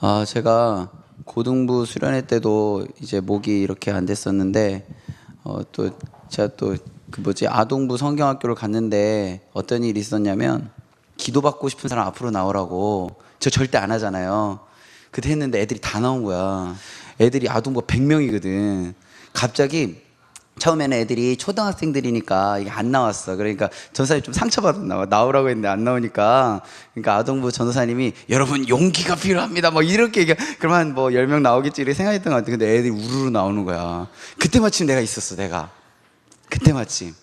아, 제가 고등부 수련회 때도 이제 목이 이렇게 안 됐었는데 어, 또 제가 또 그 뭐지 아동부 성경학교를 갔는데 어떤 일이 있었냐면 기도받고 싶은 사람 앞으로 나오라고 저 절대 안 하잖아요. 그때 했는데 애들이 다 나온 거야. 애들이 아동부가 100명이거든. 갑자기 처음에는 애들이 초등학생들이니까 이게 안 나왔어. 그러니까 전사님 좀 상처받았나 봐. 나오라고 했는데 안 나오니까. 그러니까 아동부 전도사님이 여러분 용기가 필요합니다. 뭐 이렇게 얘기 그러면 뭐 10명 나오겠지 이렇게 생각했던 것 같아. 근데 애들이 우르르 나오는 거야. 그때 마침 내가 있었어, 내가. 그때 마침.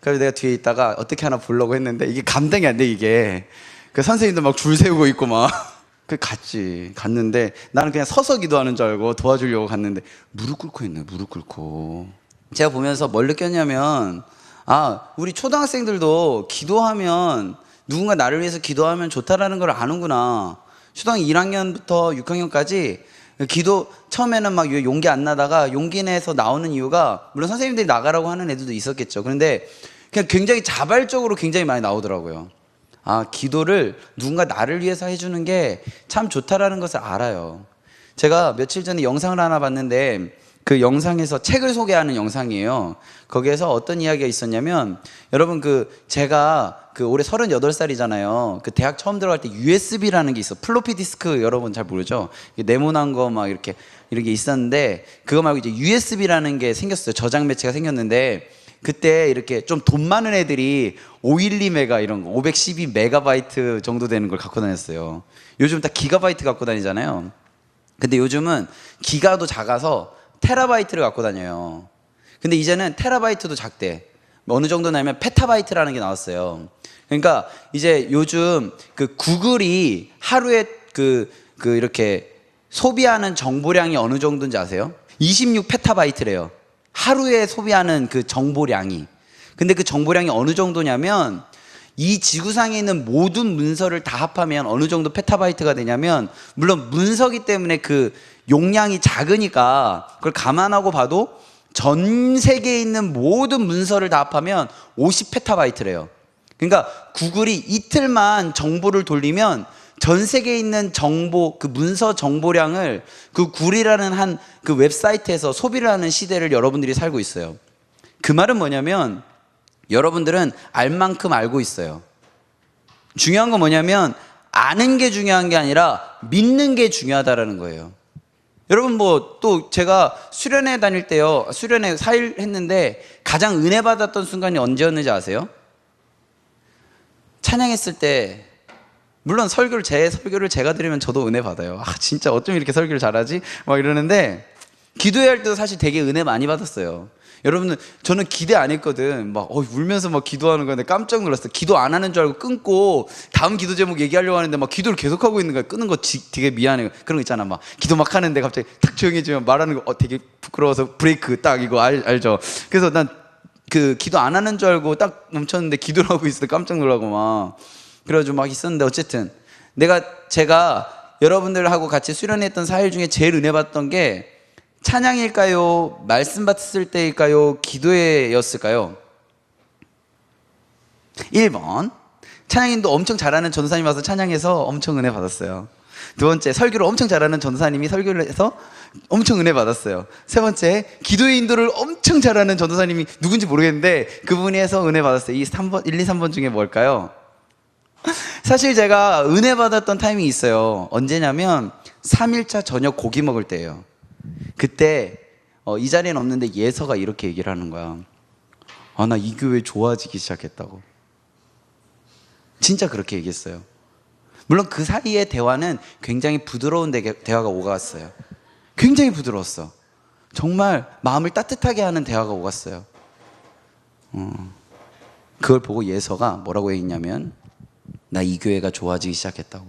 그래서 내가 뒤에 있다가 어떻게 하나 보려고 했는데 이게 감당이 안 돼, 이게. 그 선생님도 막 줄 세우고 있고 막. 그 갔지. 갔는데 나는 그냥 서서 기도하는 줄 알고 도와주려고 갔는데 무릎 꿇고 있네, 무릎 꿇고. 제가 보면서 뭘 느꼈냐면 아, 우리 초등학생들도 기도하면 누군가 나를 위해서 기도하면 좋다라는 걸 아는구나. 초등학교 1학년부터 6학년까지 기도 처음에는 막 용기 안 나다가 용기 내서 나오는 이유가 물론 선생님들이 나가라고 하는 애들도 있었겠죠. 그런데 그냥 굉장히 자발적으로 굉장히 많이 나오더라고요. 아, 기도를 누군가 나를 위해서 해주는 게 참 좋다라는 것을 알아요. 제가 며칠 전에 영상을 하나 봤는데 그 영상에서 책을 소개하는 영상이에요. 거기에서 어떤 이야기가 있었냐면 여러분 그 제가 그 올해 38살이잖아요. 그 대학 처음 들어갈 때 USB라는 게 있어. 플로피 디스크 여러분 잘 모르죠? 네모난 거 막 이렇게 이렇게 있었는데 그거 말고 이제 USB라는 게 생겼어요. 저장 매체가 생겼는데 그때 이렇게 좀 돈 많은 애들이 512메가 이런 거 512메가바이트 정도 되는 걸 갖고 다녔어요. 요즘 다 기가바이트 갖고 다니잖아요. 근데 요즘은 기가도 작아서 테라바이트를 갖고 다녀요. 근데 이제는 테라바이트도 작대. 어느 정도냐면 페타바이트라는 게 나왔어요. 그러니까 이제 요즘 그 구글이 하루에 그, 그 이렇게 소비하는 정보량이 어느 정도인지 아세요? 26 페타바이트래요. 하루에 소비하는 그 정보량이. 근데 그 정보량이 어느 정도냐면 이 지구상에 있는 모든 문서를 다 합하면 어느 정도 페타바이트가 되냐면 물론 문서기 때문에 그 용량이 작으니까 그걸 감안하고 봐도 전 세계에 있는 모든 문서를 다 합하면 50페타바이트래요. 그러니까 구글이 이틀만 정보를 돌리면 전 세계에 있는 정보 그 문서 정보량을 그 굴이라는 한 그 웹사이트에서 소비를 하는 시대를 여러분들이 살고 있어요. 그 말은 뭐냐면 여러분들은 알 만큼 알고 있어요. 중요한 건 뭐냐면 아는 게 중요한 게 아니라 믿는 게 중요하다라는 거예요. 여러분 뭐 또 제가 수련회 다닐 때요. 수련회 4일 했는데 가장 은혜 받았던 순간이 언제였는지 아세요? 찬양했을 때 물론 설교를 제 설교를 제가 드리면 저도 은혜 받아요. 아 진짜 어쩜 이렇게 설교를 잘하지? 막 이러는데 기도회 할 때도 사실 되게 은혜 많이 받았어요. 여러분은 저는 기대 안 했거든. 막 어, 울면서 막 기도하는 건데 깜짝 놀랐어. 기도 안 하는 줄 알고 끊고 다음 기도 제목 얘기하려고 하는데 막 기도를 계속 하고 있는 거야. 끊는 거 지, 되게 미안해. 그런 거 있잖아. 막 기도 막 하는데 갑자기 탁 조용해지면 말하는 거 어, 되게 부끄러워서 브레이크 딱 이거 알, 알죠. 그래서 난 그 기도 안 하는 줄 알고 딱 멈췄는데 기도를 하고 때 깜짝 놀라고 막 그래가지고 막 있었는데 어쨌든 내가 제가 여러분들하고 같이 수련했던 4일 중에 제일 은혜 받던 게 찬양일까요? 말씀 받았을 때일까요? 기도회였을까요? 1번. 찬양인도 엄청 잘하는 전도사님 와서 찬양해서 엄청 은혜 받았어요. 두 번째, 설교를 엄청 잘하는 전도사님이 설교를 해서 엄청 은혜 받았어요. 세 번째, 기도의 인도를 엄청 잘하는 전도사님이 누군지 모르겠는데 그분이 해서 은혜 받았어요. 이 3번, 1, 2, 3번 중에 뭘까요? 사실 제가 은혜 받았던 타이밍이 있어요. 언제냐면 3일차 저녁 고기 먹을 때예요. 그때 어, 이 자리에는 없는데 예서가 이렇게 얘기를 하는 거야. 아, 나 이 교회 좋아지기 시작했다고. 진짜 그렇게 얘기했어요. 물론 그 사이의 대화는 굉장히 부드러운 대, 대화가 오갔어요. 굉장히 부드러웠어. 정말 마음을 따뜻하게 하는 대화가 오갔어요. 어, 그걸 보고 예서가 뭐라고 했냐면 나 이 교회가 좋아지기 시작했다고.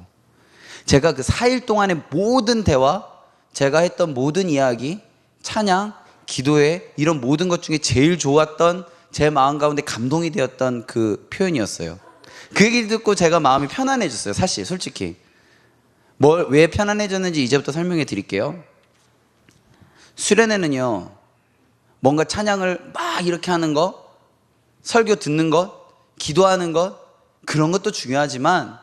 제가 그 4일 동안의 모든 대화, 제가 했던 모든 이야기, 찬양, 기도회 이런 모든 것 중에 제일 좋았던 제 마음 가운데 감동이 되었던 그 표현이었어요. 그 얘기를 듣고 제가 마음이 편안해졌어요. 사실 솔직히. 뭘 왜 편안해졌는지 이제부터 설명해 드릴게요. 수련회는요. 뭔가 찬양을 막 이렇게 하는 거, 설교 듣는 것, 기도하는 것 그런 것도 중요하지만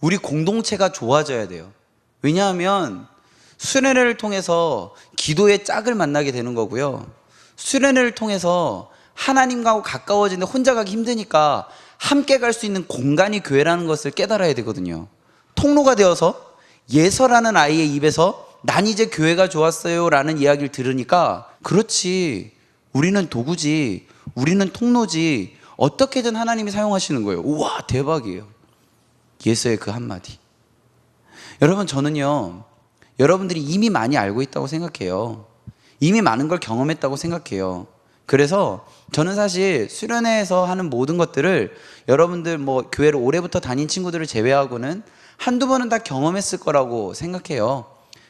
우리 공동체가 좋아져야 돼요. 왜냐하면 수련회를 통해서 기도의 짝을 만나게 되는 거고요. 수련회를 통해서 하나님과 가까워지는데 혼자 가기 힘드니까 함께 갈 수 있는 공간이 교회라는 것을 깨달아야 되거든요. 통로가 되어서 예서라는 아이의 입에서 난 이제 교회가 좋았어요 라는 이야기를 들으니까 그렇지 우리는 도구지 우리는 통로지 어떻게든 하나님이 사용하시는 거예요. 우와 대박이에요. 예서의 그 한마디. 여러분 저는요 여러분들이 이미 많이 알고 있다고 생각해요. 이미 많은 걸 경험했다고 생각해요. 그래서 저는 사실 수련회에서 하는 모든 것들을 여러분들 뭐 교회를 올해부터 다닌 친구들을 제외하고는 한두 번은 다 경험했을 거라고 생각해요.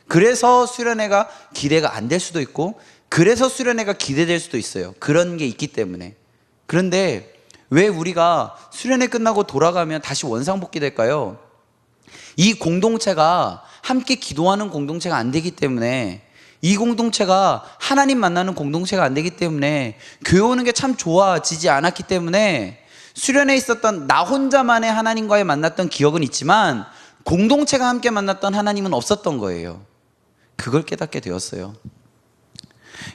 그래서 수련회가 기대가 안 될 수도 있고 그래서 수련회가 기대될 수도 있어요. 그런 게 있기 때문에. 그런데 왜 우리가 수련회 끝나고 돌아가면 다시 원상복귀 될까요? 이 공동체가 함께 기도하는 공동체가 안 되기 때문에 이 공동체가 하나님 만나는 공동체가 안 되기 때문에 교회 오는 게 참 좋아지지 않았기 때문에 수련회 있었던 나 혼자만의 하나님과의 만났던 기억은 있지만 공동체가 함께 만났던 하나님은 없었던 거예요. 그걸 깨닫게 되었어요.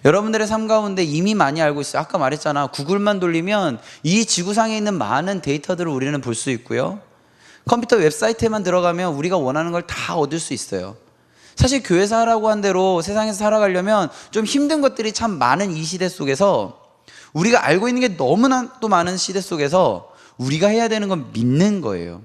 여러분들의 삶 가운데 이미 많이 알고 있어요. 아까 말했잖아. 구글만 돌리면 이 지구상에 있는 많은 데이터들을 우리는 볼 수 있고요. 컴퓨터 웹사이트에만 들어가면 우리가 원하는 걸 다 얻을 수 있어요. 사실 교회에서 하라고 한 대로 세상에서 살아가려면 좀 힘든 것들이 참 많은 이 시대 속에서 우리가 알고 있는 게 너무나 또 많은 시대 속에서 우리가 해야 되는 건 믿는 거예요.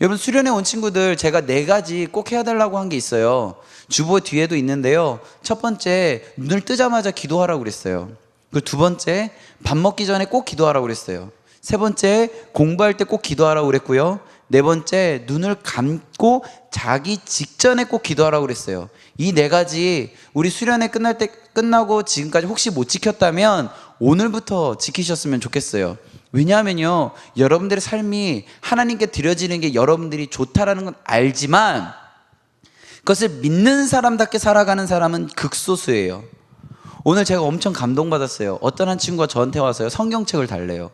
여러분 수련회 온 친구들 제가 네 가지 꼭 해야 되려고 한 게 있어요. 주보 뒤에도 있는데요. 첫 번째 눈을 뜨자마자 기도하라고 그랬어요. 그리고 두 번째 밥 먹기 전에 꼭 기도하라고 그랬어요. 세 번째 공부할 때 꼭 기도하라고 그랬고요. 네 번째 눈을 감고 자기 직전에 꼭 기도하라고 그랬어요. 이 네 가지 우리 수련회 끝날 때 끝나고 지금까지 혹시 못 지켰다면 오늘부터 지키셨으면 좋겠어요. 왜냐하면요, 여러분들의 삶이 하나님께 드려지는 게 여러분들이 좋다라는 건 알지만 그것을 믿는 사람답게 살아가는 사람은 극소수예요. 오늘 제가 엄청 감동받았어요. 어떤 한 친구가 저한테 와서요, 성경책을 달래요.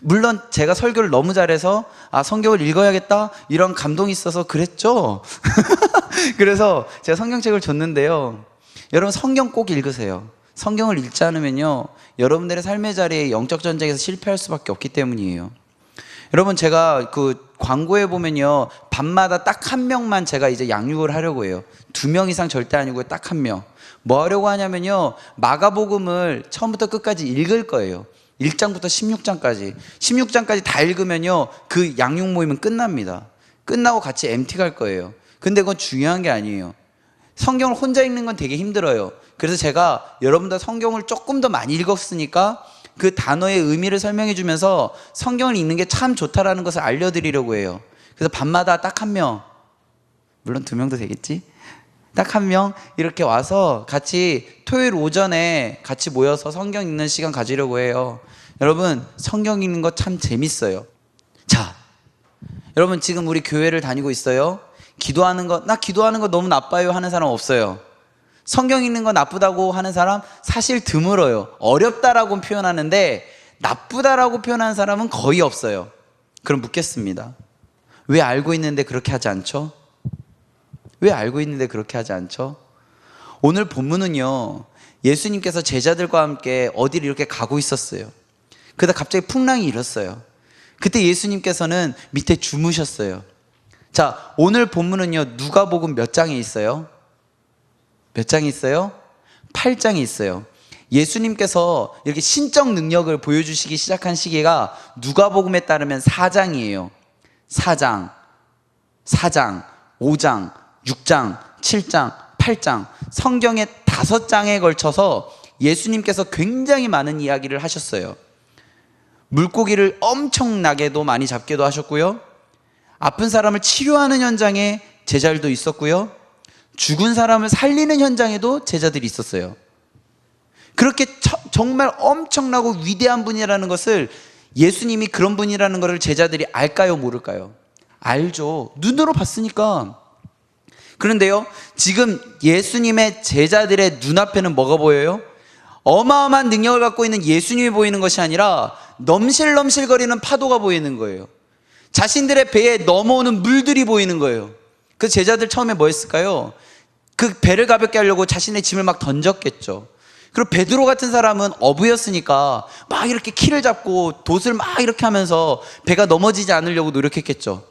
물론 제가 설교를 너무 잘해서, 아, 성경을 읽어야겠다? 이런 감동이 있어서 그랬죠? 그래서 제가 성경책을 줬는데요. 여러분, 성경 꼭 읽으세요. 성경을 읽지 않으면요, 여러분들의 삶의 자리에 영적 전쟁에서 실패할 수밖에 없기 때문이에요. 여러분, 제가 그 광고에 보면요, 밤마다 딱 한 명만 제가 이제 양육을 하려고 해요. 두 명 이상 절대 아니고 딱 한 명. 뭐 하려고 하냐면요, 마가복음을 처음부터 끝까지 읽을 거예요. 1장부터 16장까지. 16장까지 다 읽으면요, 그 양육 모임은 끝납니다. 끝나고 같이 MT 갈 거예요. 근데 그건 중요한 게 아니에요. 성경을 혼자 읽는 건 되게 힘들어요. 그래서 제가 여러분들 성경을 조금 더 많이 읽었으니까 그 단어의 의미를 설명해 주면서 성경을 읽는 게 참 좋다라는 것을 알려드리려고 해요. 그래서 밤마다 딱 한 명, 물론 두 명도 되겠지? 딱 한 명 이렇게 와서 같이 토요일 오전에 같이 모여서 성경 읽는 시간 가지려고 해요. 여러분, 성경 읽는 거 참 재밌어요. 자, 여러분 지금 우리 교회를 다니고 있어요. 기도하는 거, 나 기도하는 거 너무 나빠요 하는 사람 없어요. 성경 읽는 거 나쁘다고 하는 사람 사실 드물어요. 어렵다라고 표현하는데 나쁘다라고 표현하는 사람은 거의 없어요. 그럼 묻겠습니다. 왜 알고 있는데 그렇게 하지 않죠? 왜 알고 있는데 그렇게 하지 않죠? 오늘 본문은요, 예수님께서 제자들과 함께 어디를 이렇게 가고 있었어요. 그러다 갑자기 풍랑이 일었어요. 그때 예수님께서는 밑에 주무셨어요. 자, 오늘 본문은요, 누가 복음 몇 장에 있어요? 몇 장이 있어요? 8장이 있어요. 예수님께서 이렇게 신적 능력을 보여주시기 시작한 시기가 누가복음에 따르면 4장이에요. 4장, 4장, 5장, 6장, 7장, 8장. 성경의 다섯 장에 걸쳐서 예수님께서 굉장히 많은 이야기를 하셨어요. 물고기를 엄청나게도 많이 잡기도 하셨고요. 아픈 사람을 치료하는 현장에 제자들도 있었고요. 죽은 사람을 살리는 현장에도 제자들이 있었어요. 그렇게 처- 정말 엄청나고 위대한 분이라는 것을 예수님이 그런 분이라는 것을 제자들이 알까요, 모를까요? 알죠. 눈으로 봤으니까. 그런데요, 지금 예수님의 제자들의 눈앞에는 뭐가 보여요? 어마어마한 능력을 갖고 있는 예수님이 보이는 것이 아니라 넘실넘실거리는 파도가 보이는 거예요. 자신들의 배에 넘어오는 물들이 보이는 거예요. 그 제자들 처음에 뭐 했을까요? 그 배를 가볍게 하려고 자신의 짐을 막 던졌겠죠. 그리고 베드로 같은 사람은 어부였으니까 막 이렇게 키를 잡고 돛을 막 이렇게 하면서 배가 넘어지지 않으려고 노력했겠죠.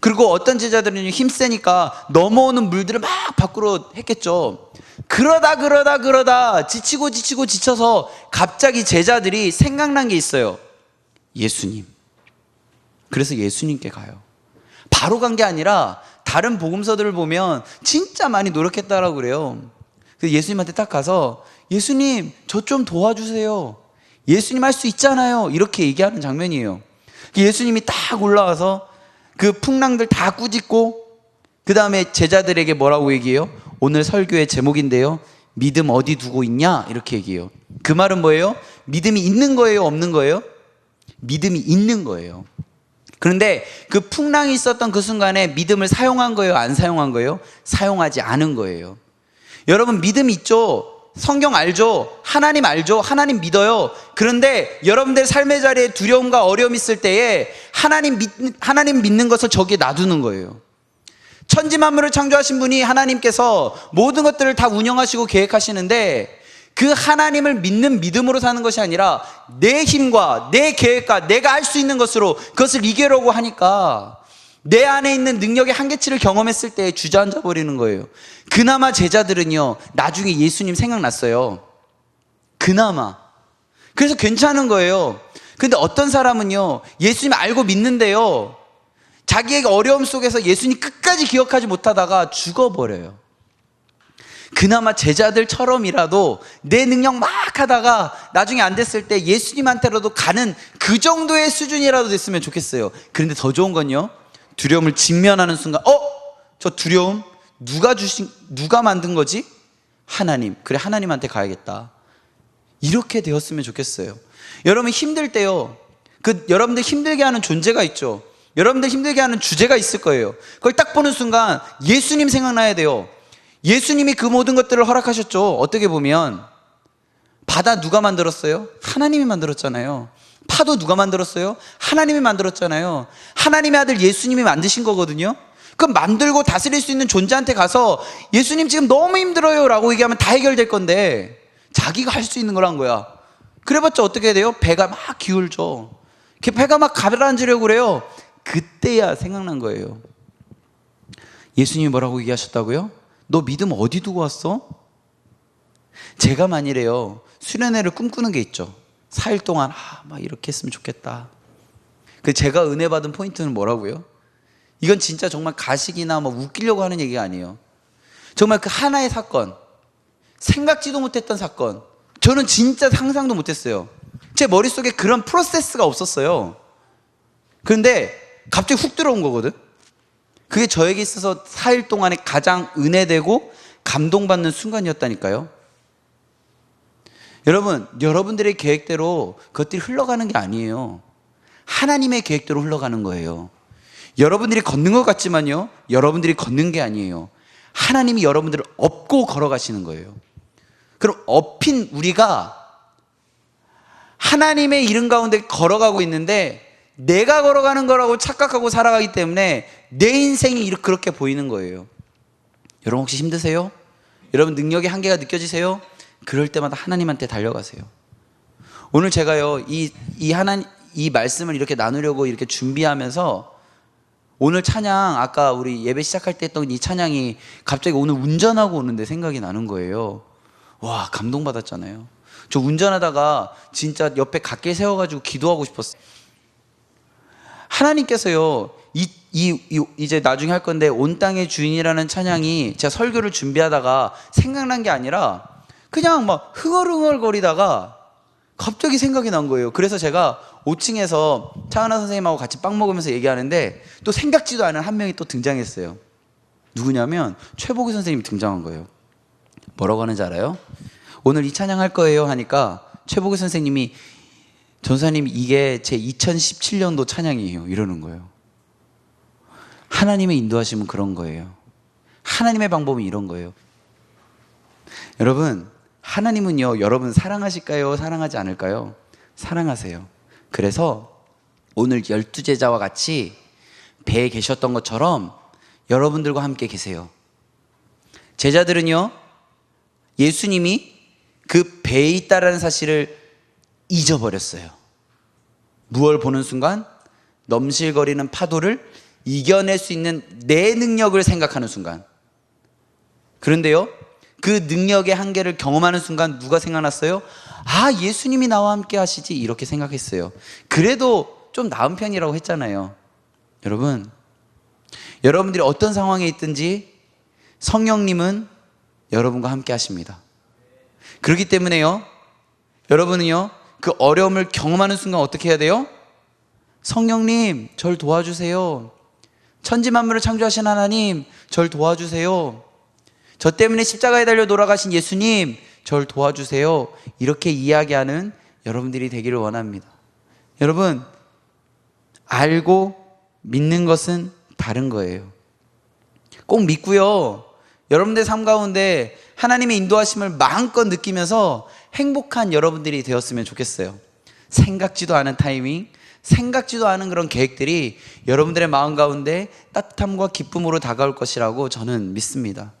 그리고 어떤 제자들은 힘세니까 넘어오는 물들을 막 밖으로 했겠죠. 그러다 그러다 그러다 지치고 지치고 지쳐서 갑자기 제자들이 생각난 게 있어요. 예수님. 그래서 예수님께 가요. 바로 간 게 아니라 다른 복음서들을 보면 진짜 많이 노력했다라고 그래요. 그래서 예수님한테 딱 가서 예수님 저 좀 도와주세요. 예수님 할 수 있잖아요. 이렇게 얘기하는 장면이에요. 예수님이 딱 올라와서 그 풍랑들 다 꾸짖고 그 다음에 제자들에게 뭐라고 얘기해요? 오늘 설교의 제목인데요. 믿음 어디 두고 있냐? 이렇게 얘기해요. 그 말은 뭐예요? 믿음이 있는 거예요? 없는 거예요? 믿음이 있는 거예요. 그런데 그 풍랑이 있었던 그 순간에 믿음을 사용한 거예요? 안 사용한 거예요? 사용하지 않은 거예요. 여러분 믿음 있죠? 성경 알죠? 하나님 알죠? 하나님 믿어요. 그런데 여러분들 삶의 자리에 두려움과 어려움 있을 때에 하나님 믿, 하나님 믿는 것을 저기에 놔두는 거예요. 천지 만물을 창조하신 분이 하나님께서 모든 것들을 다 운영하시고 계획하시는데 그 하나님을 믿는 믿음으로 사는 것이 아니라 내 힘과 내 계획과 내가 할 수 있는 것으로 그것을 이겨려고 하니까 내 안에 있는 능력의 한계치를 경험했을 때 주저앉아 버리는 거예요. 그나마 제자들은요, 나중에 예수님 생각났어요. 그나마. 그래서 괜찮은 거예요. 근데 어떤 사람은요, 예수님 알고 믿는데요, 자기에게 어려움 속에서 예수님 끝까지 기억하지 못하다가 죽어버려요. 그나마 제자들처럼이라도 내 능력 막 하다가 나중에 안 됐을 때 예수님한테라도 가는 그 정도의 수준이라도 됐으면 좋겠어요. 그런데 더 좋은 건요. 두려움을 직면하는 순간, 어? 저 두려움 누가 주신, 누가 만든 거지? 하나님. 그래, 하나님한테 가야겠다. 이렇게 되었으면 좋겠어요. 여러분 힘들 때요. 그 여러분들 힘들게 하는 존재가 있죠. 여러분들 힘들게 하는 주제가 있을 거예요. 그걸 딱 보는 순간 예수님 생각나야 돼요. 예수님이 그 모든 것들을 허락하셨죠. 어떻게 보면 바다 누가 만들었어요? 하나님이 만들었잖아요. 파도 누가 만들었어요? 하나님이 만들었잖아요. 하나님의 아들 예수님이 만드신 거거든요. 그럼 만들고 다스릴 수 있는 존재한테 가서 예수님 지금 너무 힘들어요 라고 얘기하면 다 해결될 건데 자기가 할 수 있는 걸한 거야. 그래봤자 어떻게 돼요? 배가 막 기울죠. 배가 막 가라앉으려고 그래요. 그때야 생각난 거예요. 예수님이 뭐라고 얘기하셨다고요? 너 믿음 어디 두고 왔어? 제가 만일에요, 수련회를 꿈꾸는 게 있죠. 4일 동안, 아, 막 이렇게 했으면 좋겠다. 그 제가 은혜 받은 포인트는 뭐라고요? 이건 진짜 정말 가식이나 뭐 웃기려고 하는 얘기가 아니에요. 정말 그 하나의 사건, 생각지도 못했던 사건, 저는 진짜 상상도 못했어요. 제 머릿속에 그런 프로세스가 없었어요. 그런데 갑자기 훅 들어온 거거든? 그게 저에게 있어서 4일 동안에 가장 은혜되고 감동받는 순간이었다니까요. 여러분, 여러분들의 계획대로 그것들이 흘러가는 게 아니에요. 하나님의 계획대로 흘러가는 거예요. 여러분들이 걷는 것 같지만요, 여러분들이 걷는 게 아니에요. 하나님이 여러분들을 업고 걸어가시는 거예요. 그럼 업힌 우리가 하나님의 이름 가운데 걸어가고 있는데 내가 걸어가는 거라고 착각하고 살아가기 때문에 내 인생이 이렇게 그렇게 보이는 거예요. 여러분 혹시 힘드세요? 여러분 능력의 한계가 느껴지세요? 그럴 때마다 하나님한테 달려가세요. 오늘 제가요 이 이 하나 이 말씀을 이렇게 나누려고 이렇게 준비하면서 오늘 찬양 아까 우리 예배 시작할 때 했던 이 찬양이 갑자기 오늘 운전하고 오는데 생각이 나는 거예요. 와 감동 받았잖아요. 저 운전하다가 진짜 옆에 갓게 세워가지고 기도하고 싶었어요. 하나님께서요, 이, 이, 이, 이제 나중에 할 건데, 온 땅의 주인이라는 찬양이 제가 설교를 준비하다가 생각난 게 아니라, 그냥 막 흥얼흥얼거리다가 갑자기 생각이 난 거예요. 그래서 제가 5층에서 차은아 선생님하고 같이 빵 먹으면서 얘기하는데, 또 생각지도 않은 한 명이 또 등장했어요. 누구냐면, 최보기 선생님이 등장한 거예요. 뭐라고 하는지 알아요? 오늘 이 찬양 할 거예요 하니까, 최보기 선생님이 전사님 이게 제 2017년도 찬양이에요. 이러는 거예요. 하나님의 인도하심은 그런 거예요. 하나님의 방법은 이런 거예요. 여러분, 하나님은요, 여러분 사랑하실까요? 사랑하지 않을까요? 사랑하세요. 그래서 오늘 열두 제자와 같이 배에 계셨던 것처럼 여러분들과 함께 계세요. 제자들은요, 예수님이 그 배에 있다라는 사실을 잊어버렸어요. 무얼 보는 순간 넘실거리는 파도를 이겨낼 수 있는 내 능력을 생각하는 순간. 그런데요, 그 능력의 한계를 경험하는 순간 누가 생각났어요? 아, 예수님이 나와 함께 하시지. 이렇게 생각했어요. 그래도 좀 나은 편이라고 했잖아요. 여러분, 여러분들이 어떤 상황에 있든지 성령님은 여러분과 함께 하십니다. 그렇기 때문에요, 여러분은요, 그 어려움을 경험하는 순간 어떻게 해야 돼요? 성령님, 절 도와주세요. 천지 만물을 창조하신 하나님, 절 도와주세요. 저 때문에 십자가에 달려 돌아가신 예수님, 절 도와주세요. 이렇게 이야기하는 여러분들이 되기를 원합니다. 여러분, 알고 믿는 것은 다른 거예요. 꼭 믿고요. 여러분들 삶 가운데 하나님의 인도하심을 마음껏 느끼면서 행복한 여러분들이 되었으면 좋겠어요. 생각지도 않은 타이밍, 생각지도 않은 그런 계획들이 여러분들의 마음 가운데 따뜻함과 기쁨으로 다가올 것이라고 저는 믿습니다.